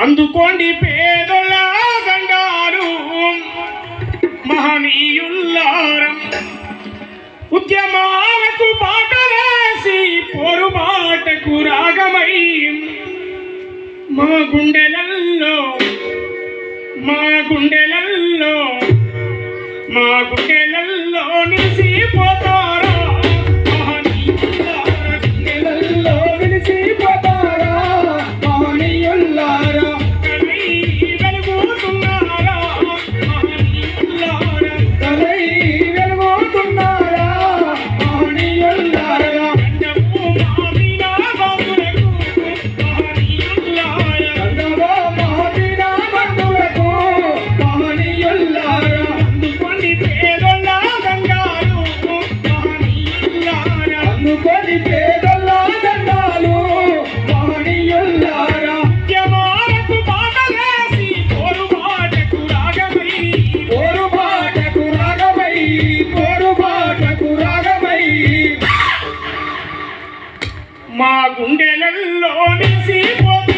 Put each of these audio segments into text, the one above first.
అందుకోండి పేదల దండాలు మహనీయుల్లారం ఉద్యమాలకు బాట రాసి పొరుబాటకు రాగమై మా గుండెలల్లో మా గుండెలల్లో మా గుండెలల్లో నిలిసిపోతా అందుకొని పేదల దండాలు మహనీయులారా ఉద్యమాలకు బాటలేసి పోరుబాటకు రాగమై. పోరుబాటకు రాగమై పోరుబాటకు రాగమై. మా గుండెలల్లో నిలిసిపోతీరా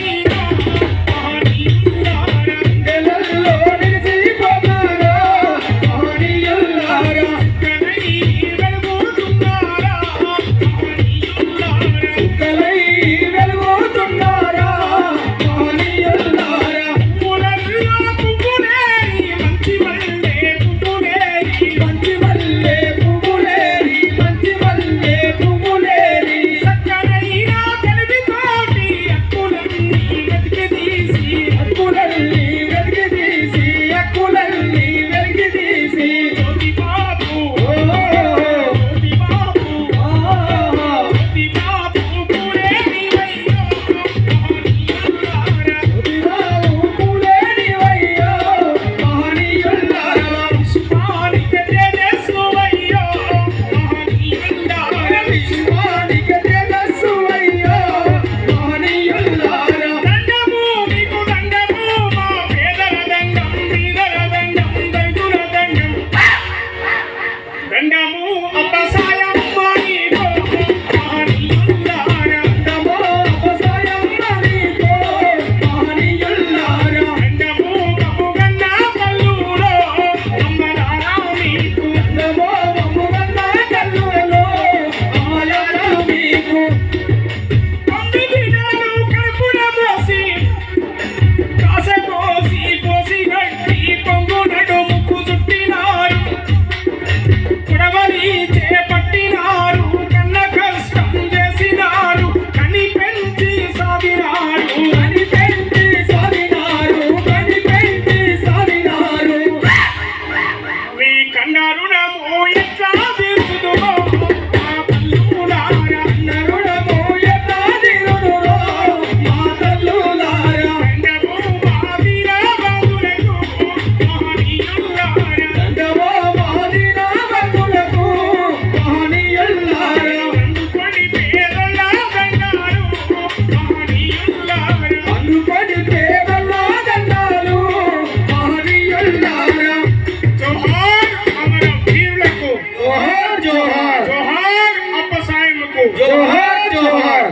జోహార్ జోహార్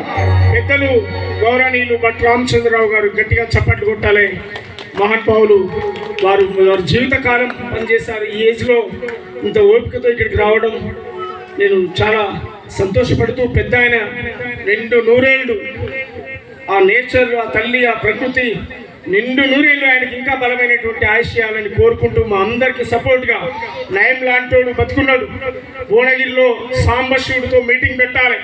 పెద్దలు గౌరవనీయులు భట్ రామచంద్రరావు గారు గట్టిగా చప్పట్లు కొట్టాలి. మహానుభావులు వారు వారి జీవితకాలం పనిచేశారు. ఈ ఏజ్లో ఇంత ఓపికతో ఇక్కడికి రావడం నేను చాలా సంతోషపడుతూ పెద్ద ఆయన రెండు నూరేళ్ళు ఆ నేచర్ ఆ తల్లి ఆ ప్రకృతి నిండు నూరేళ్ళు ఆయనకి ఇంకా బలమైనటువంటి ఆశయాలని కోరుకుంటూ మా అందరికి సపోర్ట్గా నయం లాంటోడు బతుకున్నాడు. భువనగిరిలో సాంబశివుడితో మీటింగ్ పెట్టాలి.